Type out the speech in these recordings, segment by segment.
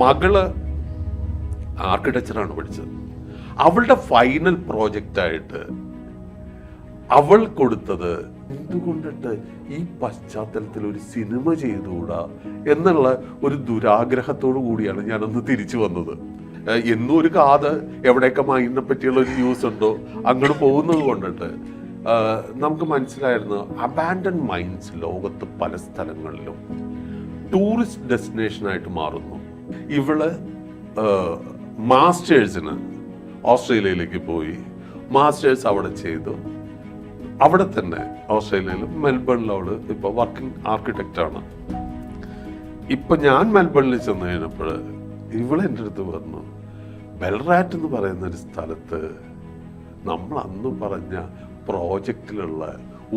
മകൾ ആർക്കിടെക്ചറാണ് പഠിച്ചത്. അവളുടെ ഫൈനൽ പ്രോജക്റ്റ് ആയിട്ട് അവൾ കൊടുത്തത് എന്തുകൊണ്ടിട്ട് ഈ പശ്ചാത്തലത്തിൽ ഒരു സിനിമ ചെയ്തുകൂടാ എന്നുള്ള ഒരു ദുരാഗ്രഹത്തോടു കൂടിയാണ് ഞാനന്ന് തിരിച്ചു വന്നത്. എന്നും ഒരു കാത് എവിടെയൊക്കെ മൈനിനെ പറ്റിയുള്ള ഒരു ന്യൂസ് ഉണ്ടോ അങ്ങോട്ട് പോകുന്നത് കൊണ്ടിട്ട് നമുക്ക് മനസ്സിലായിരുന്നു അബാൻഡൻ മൈൻസ് ലോകത്ത് പല സ്ഥലങ്ങളിലും ടൂറിസ്റ്റ് ഡെസ്റ്റിനേഷനായിട്ട് മാറുന്നു. ഇവൾ മാസ്റ്റേഴ്സിന് ഓസ്ട്രേലിയയിലേക്ക് പോയി. മാസ്റ്റേഴ്സ് അവിടെ ചെയ്തു. അവിടെ തന്നെ ഓസ്ട്രേലിയയിലും മെൽബണിലോട് ഇപ്പോൾ വർക്കിംഗ് ആർക്കിടെക്റ്റാണ് ആണ്. ഇപ്പൊ ഞാൻ മെൽബണിൽ ചെന്ന് കഴിഞ്ഞപ്പോൾ ഇവൾ എന്റെ അടുത്ത് പറഞ്ഞു ബെൽറാറ്റ് എന്ന് പറയുന്ന ഒരു സ്ഥലത്ത് നമ്മൾ അന്ന് പറഞ്ഞ പ്രോജക്റ്റിലുള്ള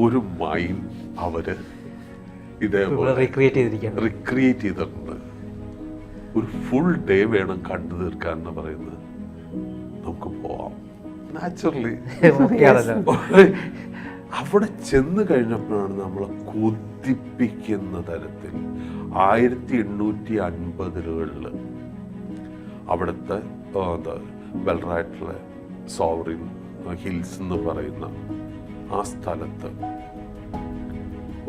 ഒരു മൈൻ അവർ ഇതേപോലെ റിക്രിയേറ്റ് ചെയ്തിട്ടുണ്ട്. ഒരു ഫുൾ ഡേ വേണം കണ്ടു തീർക്കാൻ എന്ന് പറയുന്നത്. നമുക്ക് പോവാം. നാച്ചുറലി അവിടെ ചെന്ന് കഴിഞ്ഞപ്പോഴാണ് നമ്മളെ കൊതിപ്പിക്കുന്ന തരത്തിൽ ആയിരത്തി എണ്ണൂറ്റി അൻപതുകളിൽ അവിടുത്തെ ബെൽറായിട്ടുള്ള എന്താ സോവറിൻ ഹിൽസ് എന്ന് പറയുന്ന ആ സ്ഥലത്ത്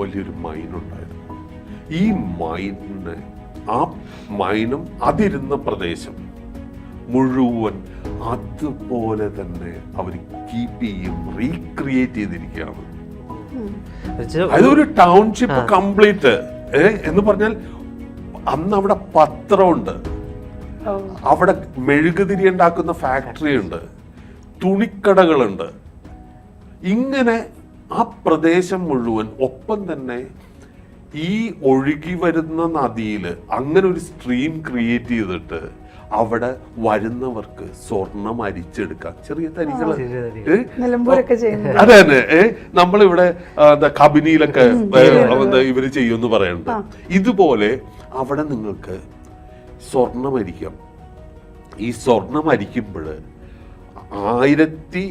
വലിയൊരു മൈൻ ഉണ്ടായിരുന്നു ഈ മൈനിനെ ആ മൈനും അതിരുന്ന പ്രദേശം. മുഴുവൻ അതുപോലെ തന്നെ അവർ കീപ്പ് ചെയ്യും റീക്രിയേറ്റ് ചെയ്തിരിക്കുകയാണ്. അതൊരു ടൗൺഷിപ്പ് കംപ്ലീറ്റ് എന്ന് പറഞ്ഞാൽ അന്ന് അവിടെ പത്രമുണ്ട്. അവിടെ മെഴുകുതിരി ഉണ്ടാക്കുന്ന ഫാക്ടറി ഉണ്ട്. തുണിക്കടകളുണ്ട്. ഇങ്ങനെ ആ പ്രദേശം മുഴുവൻ ഒപ്പം തന്നെ ഈ ഒഴുകി വരുന്ന നദിയിൽ അങ്ങനെ ഒരു സ്ട്രീം ക്രിയേറ്റ് ചെയ്തിട്ട് അവിടെ വരുന്നവർക്ക് സ്വർണം അരിച്ചെടുക്കാം. ചെറിയ തരികൾ? അതെ തന്നെ നമ്മളിവിടെ എന്താ കബിനിയിലൊക്കെ ഇവർ ചെയ്യുമെന്ന് പറയുന്നുണ്ട് ഇതുപോലെ അവിടെ നിങ്ങൾക്ക് സ്വർണം അരിക്കാം. ഈ സ്വർണം അരിക്കുമ്പോൾ ആയിരത്തി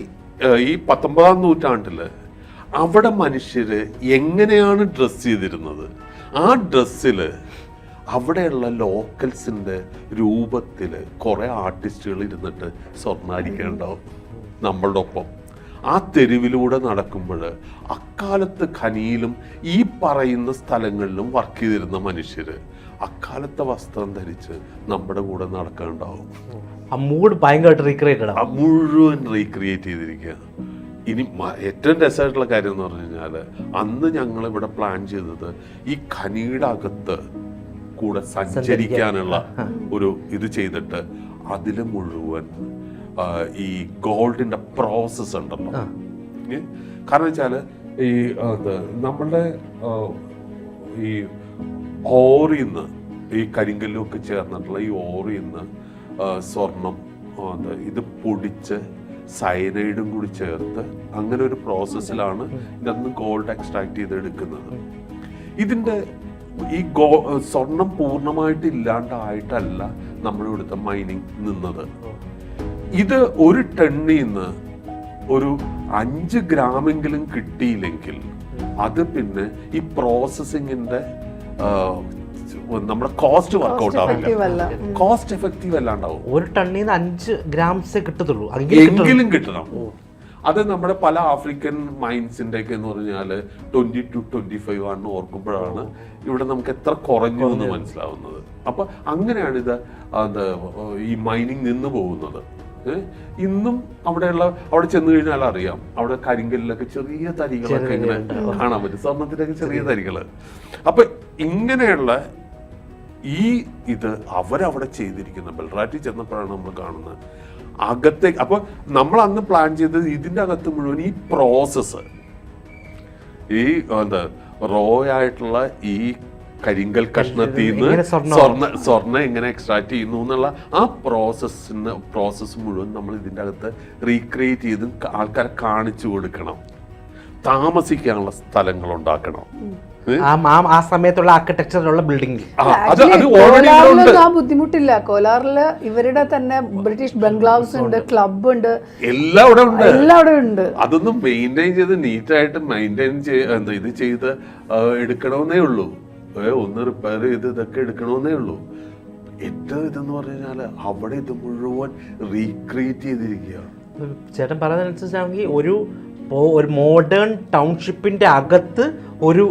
ഈ പത്തൊമ്പതാം നൂറ്റാണ്ടിൽ അവിടെ മനുഷ്യർ എങ്ങനെയാണ് ഡ്രസ്സ് ചെയ്തിരുന്നത്? ആ ഡ്രസ്സിൽ അവിടെയുള്ള ലോക്കൽസിന്റെ രൂപത്തിൽ കുറേ ആർട്ടിസ്റ്റുകൾ ഇരുന്നിട്ട് സ്വർണം അരിക്കാനുണ്ടാവും നമ്മളുടെ ഒപ്പം ആ തെരുവിലൂടെ നടക്കുമ്പോൾ അക്കാലത്ത് ഖനിയിലും ഈ പറയുന്ന സ്ഥലങ്ങളിലും വർക്ക് ചെയ്തിരുന്ന മനുഷ്യർ അക്കാലത്തെ വസ്ത്രം ധരിച്ച് നമ്മുടെ കൂടെ നടക്കാനുണ്ടാവും. ആ മൂഡ് ഭയങ്കരമായിട്ട് മുഴുവൻ റീക്രിയേറ്റ് ചെയ്തിരിക്കുക ഇനി ഏറ്റവും രസമായിട്ടുള്ള കാര്യം എന്ന് പറഞ്ഞു കഴിഞ്ഞാൽ അന്ന് ഞങ്ങൾ ഇവിടെ പ്ലാൻ ചെയ്തത് ഈ ഖനിയുടെ അകത്ത് കൂടെ സഞ്ചരിക്കാനുള്ള ഒരു ഇത് ചെയ്തിട്ട് അതിൽ മുഴുവൻ ഈ ഗോൾഡിന്റെ പ്രോസസ് ഉണ്ടല്ലോ. കാരണം വെച്ചാൽ ഈ നമ്മളുടെ ഈ ഓറിന്ന് ഈ കരിങ്കല്ലൊക്കെ ചേർന്നിട്ടുള്ള ഈ ഓറിന്ന് സ്വർണം ഇത് പൊടിച്ച് സയനൈഡും കൂടി ചേർത്ത് അങ്ങനെ ഒരു പ്രോസസ്സിലാണ് ഇതൊന്ന് ഗോൾഡ് എക്സ്ട്രാക്ട് ചെയ്ത് എടുക്കുന്നത് ഇതിന്റെ ഈ ഗോ സ്വർണം പൂർണമായിട്ട് ഇല്ലാണ്ടായിട്ടല്ല നമ്മളിവിടുത്തെ മൈനിങ് നിന്നത്. ഇത് ഒരു ടണ്ണിൽ നിന്ന് ഒരു അഞ്ച് ഗ്രാമെങ്കിലും കിട്ടിയില്ലെങ്കിൽ അത് പിന്നെ ഈ പ്രോസസ്സിങ്ങിന്റെ നമ്മുടെ കോസ്റ്റ് വർക്ക്ഔട്ട് ആവില്ല. കോസ്റ്റ് എഫക്റ്റീവ് അല്ലാണ്ടാവും. ഒരു ടണ്ണിൽ നിന്ന് അഞ്ച് ഗ്രാംസേ കിട്ടത്തുള്ളൂ. എങ്കിലും കിട്ടണം. അത് നമ്മുടെ പല ആഫ്രിക്കൻ മൈൻസിന്റെ ഒക്കെ എന്ന് പറഞ്ഞാൽ ട്വന്റി ടു ട്വന്റി ഫൈവ് ആണെന്ന് ഓർക്കുമ്പോഴാണ് ഇവിടെ നമുക്ക് എത്ര കുറഞ്ഞു എന്ന് മനസ്സിലാവുന്നത്. അപ്പൊ അങ്ങനെയാണ് ഇത് ഈ മൈനിങ് നിന്ന് പോകുന്നത്? ഇന്നും അവിടെയുള്ള അവിടെ ചെന്ന് കഴിഞ്ഞാൽ അറിയാം. അവിടെ കരിങ്കല്ലിലൊക്കെ ചെറിയ തരികളൊക്കെ ഇങ്ങനെ കാണാൻ പറ്റും. സ്വർണത്തിലൊക്കെ ചെറിയ തരികൾ. അപ്പൊ ഇങ്ങനെയുള്ള ഈ ഇത് അവരവിടെ ചെയ്തിരിക്കുന്ന ബൽറാറ്റി ചെന്നപ്പോഴാണ് നമ്മൾ കാണുന്നത്. അകത്തേക്ക് അപ്പൊ നമ്മൾ അന്ന് പ്ലാൻ ചെയ്തത് ഇതിന്റെ അകത്ത് മുഴുവൻ ഈ പ്രോസസ്സ് ഈ എന്താ റോ ആയിട്ടുള്ള ഈ കരിങ്കൽ കഷ്ണത്തിൽ നിന്ന് സ്വർണ സ്വർണ എങ്ങനെ എക്സ്ട്രാക്ട് ചെയ്യുന്നു എന്നുള്ള ആ പ്രോസസ്സിന് പ്രോസസ്സ് മുഴുവൻ നമ്മൾ ഇതിന്റെ അകത്ത് റീക്രിയേറ്റ് ചെയ്ത് ആൾക്കാരെ കാണിച്ചു കൊടുക്കണം. താമസിക്കാനുള്ള സ്ഥലങ്ങൾ ഉണ്ടാക്കണം? ആ ആ- ആ സമയത്തുള്ള ആർക്കിടെക്ചറിലുള്ള ബിൽഡിംഗിൽ ആ, അത് Actually, ഉണ്ട് ആ ബുദ്ധിമുട്ടില്ല. കോലാറിൽ ഇവരുടെ തന്നെ ബ്രിട്ടീഷ് ബംഗ്ലാവ്സ് ഉണ്ട് ക്ലബ് ഉണ്ട്. എല്ലാം അവിടെ ഉണ്ട്. എല്ലാം അവിടെ ഉണ്ട്. അതൊന്നും മെയിന്റെയിൻ ചെയ്ത് നീറ്റായിട്ട് മെയിന്റെയിൻ ചെയ്ത് ഇത് ചെയ്ത് എടുക്കണമെന്നേ ഉള്ളൂ. ഒന്ന് റിപ്പയർ ചെയ്ത് ഇതൊക്കെ എടുക്കണമെന്നേ ഉള്ളൂ. ഏറ്റവും ഇതെന്ന് പറഞ്ഞു കഴിഞ്ഞാൽ അവിടെ ഇത് മുഴുവൻ റീക്രിയേറ്റ് ചെയ്തിരിക്കുകയാണ്. ചേട്ടൻ പറയുന്നതനുസരിച്ചാണെങ്കിൽ ഒരു ഒരു മോഡേൺ ടൗൺഷിപ്പിന്റെ അകത്ത് ഒരു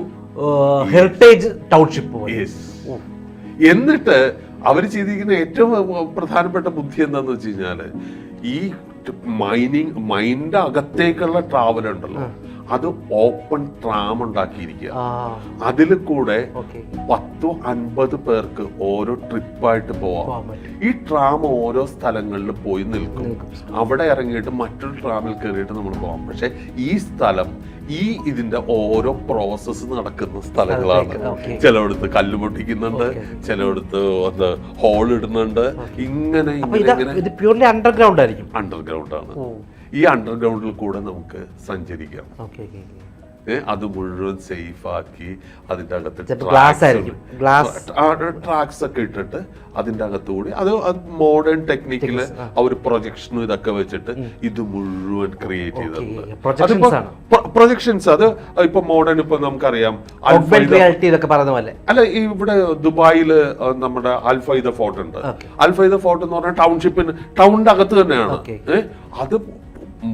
ഹെറിറ്റേജ് ടൗൺഷിപ്പ്. എന്നിട്ട് അവർ ചെയ്തിരിക്കുന്ന ഏറ്റവും പ്രധാനപ്പെട്ട ബുദ്ധി എന്താന്ന് വെച്ച് കഴിഞ്ഞാൽ ഈ മൈനിങ് മൈൻഡ് അകത്തേക്കുള്ള ട്രാവൽ ഉണ്ടല്ലോ. അത് ഓപ്പൺ ട്രാം ഉണ്ടാക്കിയിരിക്കുക. അതിൽ കൂടെ പത്തോ അൻപത് പേർക്ക് ഓരോ ട്രിപ്പായിട്ട് പോവാം. ഈ ട്രാം ഓരോ സ്ഥലങ്ങളിൽ പോയി നിൽക്കും. അവിടെ ഇറങ്ങിയിട്ട് മറ്റൊരു ട്രാമിൽ കയറിയിട്ട് നമ്മൾ പോവാം. പക്ഷെ ഈ സ്ഥലം ഈ ഇതിന്റെ ഓരോ പ്രോസസ്സ് നടക്കുന്ന സ്ഥലങ്ങളാണ്. ചിലയിടത്ത് കല്ല് പൊട്ടിക്കുന്നുണ്ട്. ചിലയിടത്ത് അത് ഹോൾ ഇടുന്നുണ്ട്. ഇങ്ങനെ ഇത് പ്യൂർലി അണ്ടർഗ്രൗണ്ട് ആയിരിക്കും. അണ്ടർഗ്രൗണ്ട് ആണ്. ഈ അണ്ടർഗ്രൗണ്ടിൽ കൂടെ നമുക്ക് സഞ്ചരിക്കാം. അത് മുഴുവൻ സേഫ് ആക്കി അതിന്റെ അകത്ത് ആയിരിക്കും. Glass. ട്രാക്സ് ഒക്കെ ഇട്ടിട്ട് അതിന്റെ അകത്തുകൂടി അത് മോഡേൺ ടെക്നിക്കിൽ അവർ പ്രൊജക്ഷനും ഇതൊക്കെ വെച്ചിട്ട് ഇത് മുഴുവൻ ക്രിയേറ്റ് ചെയ്തിട്ടുണ്ട്. പ്രൊജക്ഷൻസ് അത് ഇപ്പൊ മോഡേൺ ഇപ്പൊ നമുക്കറിയാം അല്ല ഇവിടെ ദുബായിൽ നമ്മുടെ അൽഫൈദ ഫോർട്ട് ഉണ്ട്. അൽഫൈദ ഫോർട്ട് എന്ന് പറഞ്ഞാൽ ടൗൺഷിപ്പിന് ടൗണിന്റെ അകത്ത് തന്നെയാണ്. അത്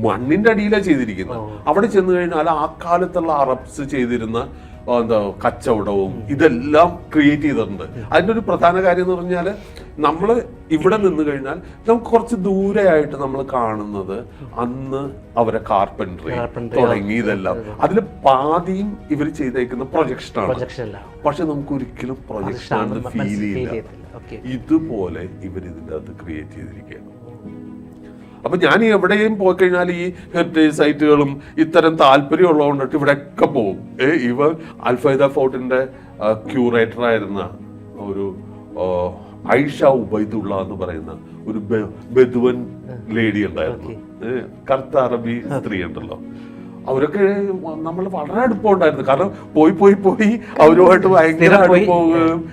മണ്ണിന്റെ അടിയിലാണ് ചെയ്തിരിക്കുന്നത്. അവിടെ ചെന്ന് കഴിഞ്ഞാൽ ആ കാലത്തുള്ള അറബ്സ് ചെയ്തിരുന്ന എന്താ കച്ചവടവും ഇതെല്ലാം ക്രിയേറ്റ് ചെയ്തിട്ടുണ്ട്. അതിന്റെ ഒരു പ്രധാന കാര്യം എന്ന് പറഞ്ഞാൽ നമ്മൾ ഇവിടെ നിന്ന് കഴിഞ്ഞാൽ നമുക്ക് കുറച്ച് ദൂരെയായിട്ട് നമ്മൾ കാണുന്നത് അന്ന് അവരെ കാർപ്പൻട്രി തുടങ്ങിയതെല്ലാം അതിൽ പാതിയും ഇവർ ചെയ്തേക്കുന്ന പ്രൊജക്ഷനാണ് പക്ഷെ നമുക്ക് ഒരിക്കലും പ്രൊജക്ഷൻ ഫീൽ ചെയ്യില്ല. ഇതുപോലെ ഇവർ ഇതിന്റെ അകത്ത് ക്രിയേറ്റ് ചെയ്തിരിക്കുകയാണ്. അപ്പൊ ഞാൻ എവിടെയും പോയി കഴിഞ്ഞാൽ ഈ ഹെറിറ്റേജ് സൈറ്റുകളും ഇത്തരം താല്പര്യമുള്ളതുകൊണ്ടിട്ട് ഇവിടെയൊക്കെ പോകും. ഏ ഇവർ അൽഫൈദ ഫോർട്ടിന്റെ ക്യൂറേറ്റർ ആയിരുന്ന ഒരു ഐഷ ഉബൈദുള്ള എന്ന് പറയുന്ന ഒരു ബെദുവൻ ലേഡി ഉണ്ടായിരുന്നു. കർത്ത കറുത്ത അറബി സ്ത്രീ ഉണ്ടല്ലോ. അവരൊക്കെ നമ്മൾ വളരെ അടുപ്പമുണ്ടായിരുന്നു. കാരണം പോയി പോയി പോയി അവരുമായിട്ട് ഭയങ്കര. അടുപ്പവും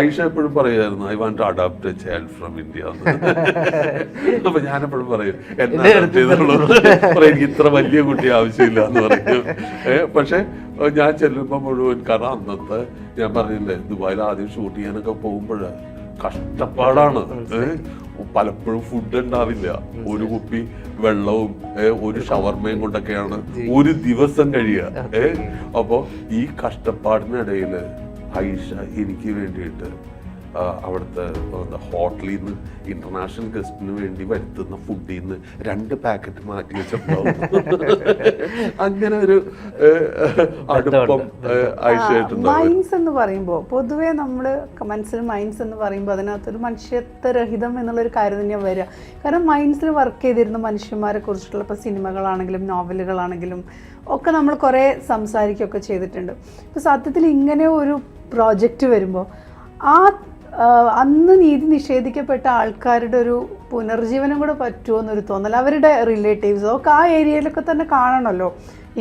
ഐഷ എപ്പോഴും പറയുമായിരുന്നു I want to adapt a child from India അപ്പൊ ഞാൻ എപ്പോഴും പറയും. എന്നെ എനിക്ക് ഇത്ര വലിയ കുട്ടി ആവശ്യമില്ല എന്ന് പറയും. പക്ഷെ ഞാൻ ചെല്ലുമ്പോൾ മുഴുവൻ കാരണം അന്നത്തെ ഞാൻ പറഞ്ഞില്ലേ ദുബായിൽ ആദ്യം ഷൂട്ട് ചെയ്യാനൊക്കെ പോകുമ്പോൾ കഷ്ടപ്പാടാണ്. പലപ്പോഴും ഫുഡ് ഉണ്ടാവില്ല. ഒരു കുപ്പി വെള്ളവും ഒരു ഷവർമയും കൊണ്ടൊക്കെയാണ് ഒരു ദിവസം കഴിയുക ഏഹ് അപ്പോ ഈ കഷ്ടപ്പാടിനിടയിൽ ഐഷ എനിക്ക് വേണ്ടിയിട്ട് അവിടുത്തെ ഹോട്ടലിൽ നിന്ന് ഇന്റർനാഷണൽ ഗസ്റ്റിന് വേണ്ടി വരുത്തുന്ന ഫുഡിൽ നിന്ന് രണ്ട് പാക്കറ്റ് മാറ്റി വെച്ചിട്ടുണ്ടാവും. അങ്ങനെ ഒരു അടുപ്പം മൈൻസ് എന്ന് പറയുമ്പോൾ പൊതുവേ നമ്മൾ മനസ്സിൽ മൈൻസ് എന്ന് പറയുമ്പോൾ അതിനകത്തൊരു മനുഷ്യത്വരഹിതം എന്നുള്ളൊരു കാര്യം തന്നെയാണ് വരിക. കാരണം മൈൻസിൽ വർക്ക് ചെയ്തിരുന്ന മനുഷ്യന്മാരെ കുറിച്ചിട്ടുള്ള ഇപ്പോൾ സിനിമകളാണെങ്കിലും നോവലുകളാണെങ്കിലും ഒക്കെ നമ്മൾ കുറേ സംസാരിക്കുകയൊക്കെ ചെയ്തിട്ടുണ്ട്. ഇപ്പോൾ സത്യത്തിൽ ഇങ്ങനെ ഒരു പ്രോജക്റ്റ് വരുമ്പോൾ ആ, അന്ന് നീതി നിഷേധിക്കപ്പെട്ട ആൾക്കാരുടെ ഒരു പുനർജീവനം കൂടെ പറ്റുമോ എന്നൊരു തോന്നൽ. അവരുടെ റിലേറ്റീവ്സോ ഒക്കെ ആ ഏരിയയിലൊക്കെ തന്നെ കാണണമല്ലോ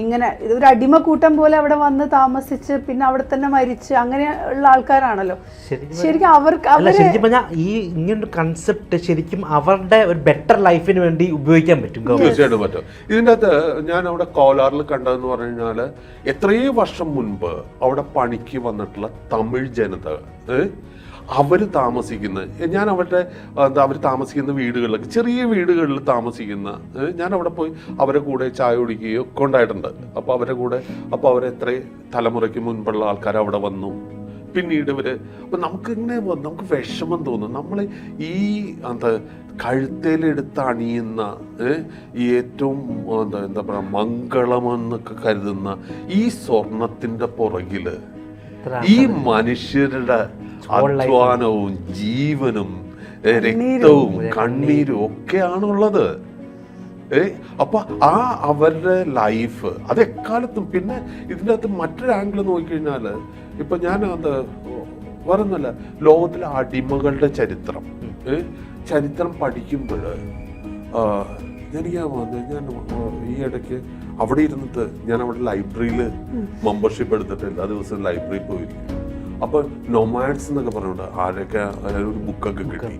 ഇങ്ങനെ ഇതൊരു അടിമക്കൂട്ടം പോലെ അവിടെ വന്ന് താമസിച്ച് പിന്നെ അവിടെ തന്നെ മരിച്ച് അങ്ങനെ ഉള്ള ആൾക്കാരാണല്ലോ. ശരിക്കും അവർക്ക് ശരിക്കും പറഞ്ഞാൽ ഈ ഇങ്ങനൊരു കൺസെപ്റ്റ് ശരിക്കും അവരുടെ ഒരു ബെറ്റർ ലൈഫിന് വേണ്ടി ഉപയോഗിക്കാൻ പറ്റും തീർച്ചയായിട്ടും പറ്റും. ഇതിന്റെ അകത്ത് ഞാൻ അവിടെ കോലാറിൽ കണ്ടതെന്ന് പറഞ്ഞു കഴിഞ്ഞാൽ എത്രയോ വർഷം മുൻപ് അവിടെ പണിക്ക് വന്നിട്ടുള്ള തമിഴ് ജനത ഏ, അവർ താമസിക്കുന്ന ഞാൻ അവരുടെ എന്താ അവർ താമസിക്കുന്ന വീടുകളിലൊക്കെ ചെറിയ വീടുകളിൽ താമസിക്കുന്ന ഞാൻ അവിടെ പോയി അവരെ കൂടെ ചായ കുടിക്കുകയോ ഒക്കെ ഉണ്ടായിട്ടുണ്ട്. അപ്പോൾ അവരെ കൂടെ അപ്പോൾ അവരെത്ര തലമുറയ്ക്ക് മുൻപുള്ള ആൾക്കാർ അവിടെ വന്നു. പിന്നീട് ഇവർ അപ്പം നമുക്ക് ഇങ്ങനെ വ- നമുക്ക് വിഷമം തോന്നും. നമ്മൾ ഈ എന്താ കഴുത്തേലെടുത്ത് അണിയുന്ന ഈ ഏറ്റവും എന്താ എന്താ പറയുക മംഗളമെന്നൊക്കെ കരുതുന്ന ഈ സ്വർണത്തിന്റെ പുറകിൽ ഈ മനുഷ്യരുടെ അധ്വാനവും ജീവനും രക്തവും കണ്ണീരും ഒക്കെയാണുള്ളത്. ഏ അപ്പൊ ആ അവരുടെ ലൈഫ് അത് എക്കാലത്തും പിന്നെ ഇതിന്റെ അകത്ത് മറ്റൊരു ആംഗിൾ നോക്കിക്കഴിഞ്ഞാൽ ഇപ്പൊ ഞാൻ അത് പറയുന്നല്ല ലോകത്തിലെ അടിമകളുടെ ചരിത്രം. ഏ ചരിത്രം പഠിക്കുമ്പോൾ എനിക്കാ വന്നത് ഞാൻ ഈ ഇടയ്ക്ക് അവിടെ ഇരുന്നിട്ട് ഞാൻ അവിടെ ലൈബ്രറിയിൽ മെമ്പർഷിപ്പ് എടുത്തിട്ട് എല്ലാ ദിവസവും ലൈബ്രറിയിൽ പോയിരിക്കും അപ്പൊ നൊമാഡ്സ് എന്നൊക്കെ പറഞ്ഞുകൊണ്ട് ആരൊക്കെ ഒരു ബുക്കൊക്കെ കിട്ടി.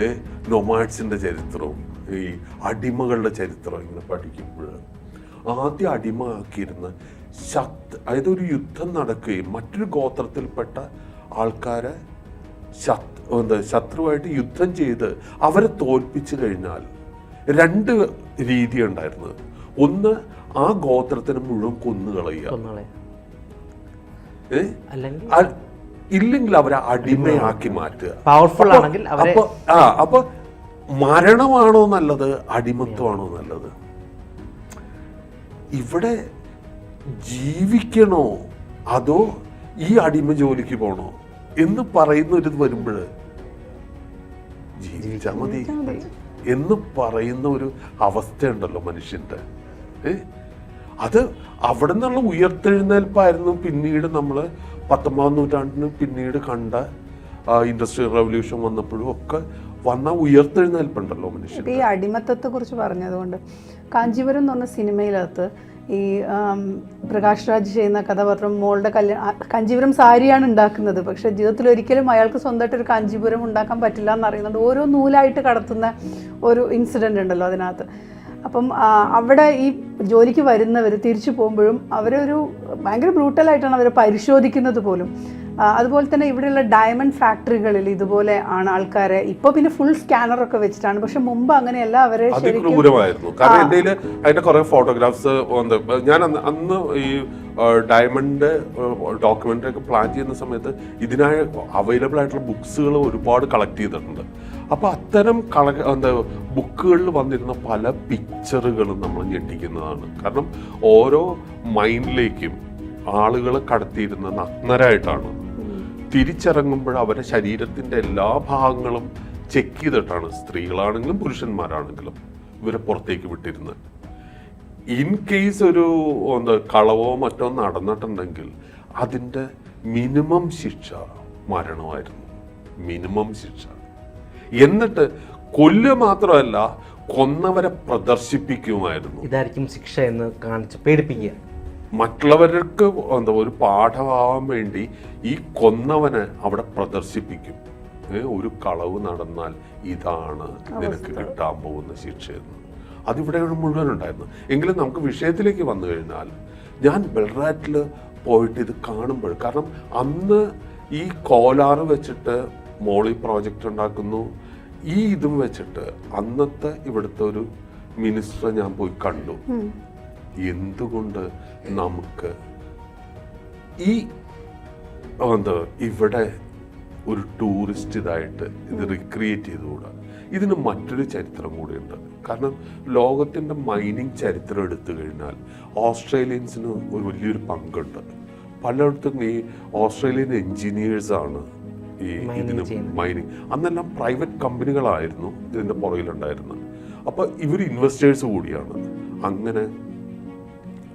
ഏ നൊമാഡ്സിന്റെ ചരിത്രവും ഈ അടിമകളുടെ ചരിത്രം ഇങ്ങനെ പഠിക്കുമ്പോൾ ആദ്യം അടിമയാക്കിയിരുന്ന ശക്ത അതായത് ഒരു യുദ്ധം നടക്കുകയും മറ്റൊരു ഗോത്രത്തിൽപ്പെട്ട ആൾക്കാരെ ശത് എന്താ ശത്രുവായിട്ട് യുദ്ധം ചെയ്ത് അവരെ തോൽപ്പിച്ചു കഴിഞ്ഞാൽ രണ്ട് രീതി ഉണ്ടായിരുന്നത്. ഒന്ന് ആ ഗോത്രത്തിന് മുഴുവൻ കൊന്നുകളയുക. ഏ? ഇല്ലെങ്കിൽ അവരെ അടിമയാക്കി മാറ്റുക. പവർഫുൾ അപ്പൊ- ആണെങ്കിൽ അവരെ അപ്പൊ ആ അപ്പൊ മരണമാണോ നല്ലത് അടിമത്വമാണോ നല്ലത്? ഇവിടെ ജീവിക്കണോ അതോ ഈ അടിമ ജോലിക്ക് പോണോ എന്ന് പറയുന്ന ഒരു ഇത് വരുമ്പോൾ ജീവിച്ചാ മതി. എന്ന് പറയുന്ന ഒരു അവസ്ഥയുണ്ടല്ലോ മനുഷ്യന്റെ ഏ? അത് അവിടെ നിന്നുള്ള ഉയർത്തെഴുന്നേൽപ്പായിരുന്നു പിന്നീട് നമ്മൾ പത്തൊമ്പതാം നൂറ്റാണ്ടിന് പിന്നീട് കണ്ട ഇൻഡസ്ട്രിയൽ റവല്യൂഷൻ വന്നപ്പോഴും ഒക്കെ വന്ന ഉയർത്തെഴുന്നേൽപ്പുണ്ടല്ലോ മനുഷ്യൻ ഈ അടിമത്തത്തെ കുറിച്ച് പറഞ്ഞതുകൊണ്ട് കാഞ്ചീപുരം എന്ന് പറഞ്ഞ സിനിമയിലകത്ത് ഈ പ്രകാശ് രാജ് ചെയ്യുന്ന കഥാപാത്രം മോളുടെ കല്യാണം കാഞ്ചീപുരം സാരിയാണ് ഉണ്ടാക്കുന്നത്. പക്ഷെ ജീവിതത്തിൽ ഒരിക്കലും അയാൾക്ക് സ്വന്തമായിട്ട് ഒരു കാഞ്ചീപുരം ഉണ്ടാക്കാൻ പറ്റില്ല എന്ന് അറിയുന്നുണ്ട് ഓരോ നൂലായിട്ട് കടത്തുന്ന ഒരു ഇൻസിഡന്റ് ഉണ്ടല്ലോ അതിനകത്ത്. അപ്പം അവിടെ ഈ ജോലിക്ക് വരുന്നവർ തിരിച്ചു പോകുമ്പോഴും അവരൊരു ഭയങ്കര ബ്രൂട്ടലായിട്ടാണ് അവരെ പരിശോധിക്കുന്നത് പോലും. അതുപോലെ തന്നെ ഇവിടെയുള്ള ഡയമണ്ട് ഫാക്ടറികളിൽ ഇതുപോലെ ആണ് ആൾക്കാരെ. ഇപ്പൊ പിന്നെ ഫുൾ സ്കാനറൊക്കെ വെച്ചിട്ടാണ്. പക്ഷെ മുമ്പ് അങ്ങനെയല്ല അവരെ ക്രൂരമായിരുന്നു. കാരണം കയ്യിൽ അതിന്റെ കുറെ ഫോട്ടോഗ്രാഫ്സ് ഞാൻ അന്ന് അന്ന് ഈ ഡയമണ്ട് ഡോക്യുമെന്ററി ഒക്കെ പ്ലാൻ ചെയ്യുന്ന സമയത്ത് ഇതിനായി അവൈലബിൾ ആയിട്ടുള്ള ബുക്സുകൾ ഒരുപാട് കളക്ട് ചെയ്തിട്ടുണ്ട്. അപ്പൊ അത്തരം കള എന്താ ബുക്കുകളിൽ വന്നിരുന്ന പല പിക്ചറുകളും നമ്മൾ ഞെട്ടിക്കുന്നതാണ്. കാരണം ഓരോ മൈൻഡിലേക്കും ആളുകളെ കടത്തിയിരുന്ന നഗ്നരായിട്ടാണ്. തിരിച്ചിറങ്ങുമ്പോൾ അവരെ ശരീരത്തിന്റെ എല്ലാ ഭാഗങ്ങളും ചെക്ക് ചെയ്തിട്ടാണ്. സ്ത്രീകളാണെങ്കിലും പുരുഷന്മാരാണെങ്കിലും ഇവരെ പുറത്തേക്ക് വിട്ടിരുന്നത്. ഇൻ കേസ് ഒരു എന്താ കളവോ മറ്റോ നടന്നിട്ടുണ്ടെങ്കിൽ അതിന്റെ മിനിമം ശിക്ഷ മരണമായിരുന്നു. മിനിമം ശിക്ഷ. എന്നിട്ട് കൊല്ലുക മാത്രമല്ല കൊന്നവരെ പ്രദർശിപ്പിക്കുമായിരുന്നു. ഇതായിരിക്കും ശിക്ഷ എന്ന് കാണിച്ച് പേടിപ്പിക്കുക. മറ്റുള്ളവർക്ക് എന്താ ഒരു പാഠമാവാൻ വേണ്ടി ഈ കൊന്നവനെ അവിടെ പ്രദർശിപ്പിക്കും. ഒരു കളവ് നടന്നാൽ ഇതാണ് നിനക്ക് കിട്ടാൻ പോകുന്ന ശിക്ഷയെന്ന് അതിവിടെ മുഴുവൻ ഉണ്ടായിരുന്നു എങ്കിലും നമുക്ക് വിഷയത്തിലേക്ക് വന്നു കഴിഞ്ഞാൽ ഞാൻ ബെൽറാറ്റിൽ പോയിട്ട് ഇത് കാണുമ്പോൾ കാരണം അന്ന് ഈ കോലാറ് വെച്ചിട്ട് മോളി പ്രോജക്റ്റ് ഉണ്ടാക്കുന്നു. ഈ ഇതും വെച്ചിട്ട് അന്നത്തെ ഇവിടുത്തെ ഒരു മിനിസ്റ്ററെ ഞാൻ പോയി കണ്ടു. എന്തുകൊണ്ട് നമുക്ക് ഈ എന്താ ഇവിടെ ഒരു ടൂറിസ്റ്റ് ഇതായിട്ട് ഇത് റിക്രിയേറ്റ് ചെയ്തുകൂടാ? ഇതിന് മറ്റൊരു ചരിത്രം കൂടിയുണ്ട്. കാരണം ലോകത്തിന്റെ മൈനിങ് ചരിത്രം എടുത്തു കഴിഞ്ഞാൽ ഓസ്ട്രേലിയൻസിന് ഒരു വലിയൊരു പങ്കുണ്ട്. പലയിടത്തും ഈ ഓസ്ട്രേലിയൻ എഞ്ചിനീയേഴ്സാണ് ഈ ഇതിന്. മൈനിങ് അന്നെല്ലാം പ്രൈവറ്റ് കമ്പനികളായിരുന്നു ഇതിന്റെ പുറകിലുണ്ടായിരുന്നത്. അപ്പോൾ ഇവർ ഇൻവെസ്റ്റേഴ്സ് കൂടിയാണ്. അങ്ങനെ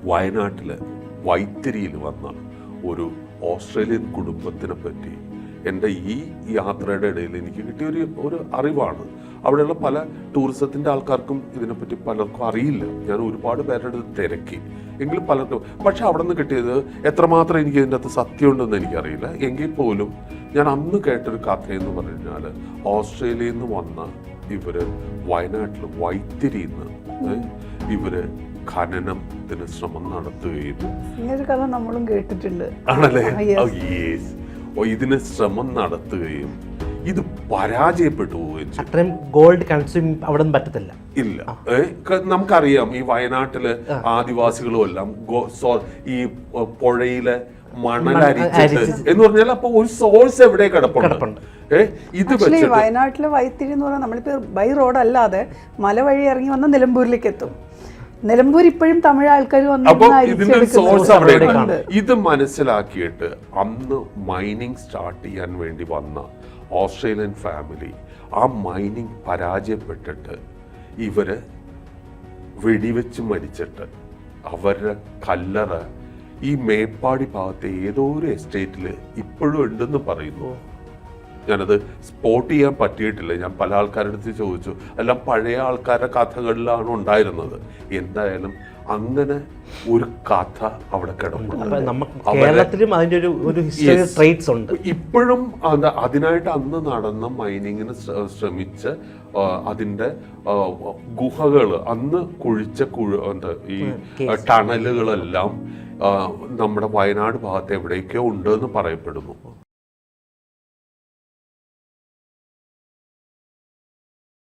വയനാട്ടിൽ വൈത്തിരിയിൽ വന്ന ഒരു ഓസ്ട്രേലിയൻ കുടുംബത്തിനെ പറ്റി എന്റെ ഈ യാത്രയുടെ ഇടയിൽ എനിക്ക് കിട്ടിയ ഒരു ഒരു അറിവാണ്. അവിടെയുള്ള പല ടൂറിസത്തിന്റെ ആൾക്കാർക്കും ഇതിനെപ്പറ്റി പലർക്കും അറിയില്ല. ഞാൻ ഒരുപാട് പേരുടെ തിരക്കി. എങ്കിലും പലർക്കും പക്ഷെ അവിടെ നിന്ന് കിട്ടിയത് എത്രമാത്രം എനിക്ക് ഇതിന്റെ അകത്ത് സത്യമുണ്ടെന്ന് എനിക്കറിയില്ല. എങ്കിൽ പോലും ഞാൻ അന്ന് കേട്ടൊരു കഥയെന്ന് പറഞ്ഞു കഴിഞ്ഞാൽ ഓസ്ട്രേലിയയിൽ നിന്ന് വന്ന ഇവർ വയനാട്ടിൽ വൈത്തിരിയിൽ നിന്ന് ഇവർ ഖനനത്തിന് ശ്രമം നടത്തുകയും ഇങ്ങനൊരു കഥ നമ്മളും കേട്ടിട്ടുണ്ട്. ആണല്ലേ? ഇതിന് ശ്രമം നടത്തുകയും ഇത് പരാജയപ്പെട്ടു പോവുകയും അത്രയും ഗോൾഡ് കൺസ്യൂം അവിടെ നിന്ന് പറ്റത്തില്ല. ഇല്ല. നമുക്കറിയാം ഈ വയനാട്ടിലെ ആദിവാസികളും എല്ലാം സോ- ഈ പുഴയിലെ മണലരിച്ചിട്ട് എന്ന് പറഞ്ഞാൽ അപ്പൊ ഒരു സോഴ്സ് എവിടെ കിടപ്പുണ്ട്. ഇത് വെച്ചിട്ട് വയനാട്ടിലെ വൈത്തിരി എന്ന് പറഞ്ഞാൽ നമ്മളിപ്പോ ബൈ റോഡ് അല്ലാതെ മല വഴി ഇറങ്ങി വന്ന നിലമ്പൂരിലേക്ക് എത്തും. നിലമ്പൂർ ഇപ്പോഴും തമിഴ് ആൾക്കാർ അപ്പൊ ഇതിന്റെ സോഴ്സ് അവിടെ ഇത് മനസ്സിലാക്കിയിട്ട് അന്ന് മൈനിങ് സ്റ്റാർട്ട് ചെയ്യാൻ വേണ്ടി വന്ന ഓസ്ട്രേലിയൻ ഫാമിലി ആ മൈനിങ് പരാജയപ്പെട്ടിട്ട് ഇവർ വെടിവെച്ച് മരിച്ചിട്ട് അവരുടെ കല്ലറ ഈ മേപ്പാടി ഭാഗത്തെ ഏതോ ഒരു എസ്റ്റേറ്റിൽ ഇപ്പോഴും ഉണ്ടെന്ന് പറയുന്നു. ഞാനത് സ്പോട്ട് ചെയ്യാൻ പറ്റിയിട്ടില്ല. ഞാൻ പല ആൾക്കാരുടെ അടുത്ത് ചോദിച്ചു. എല്ലാം പഴയ ആൾക്കാരുടെ കഥകളിലാണ് ഉണ്ടായിരുന്നത്. എന്തായാലും അങ്ങനെ ഒരു കഥ അവിടെ കിടപ്പുണ്ട്. ഉണ്ട്. ഇപ്പോഴും അത് അതിനായിട്ട് അന്ന് നടന്ന മൈനിങ്ങിന് ശ്രമിച്ച അതിന്റെ ഗുഹകൾ അന്ന് കുഴിച്ച കുഴ എന്താ ഈ ടണലുകളെല്ലാം നമ്മുടെ വയനാട് ഭാഗത്ത് എവിടെയൊക്കെയോ ഉണ്ടെന്ന് പറയപ്പെടുന്നു.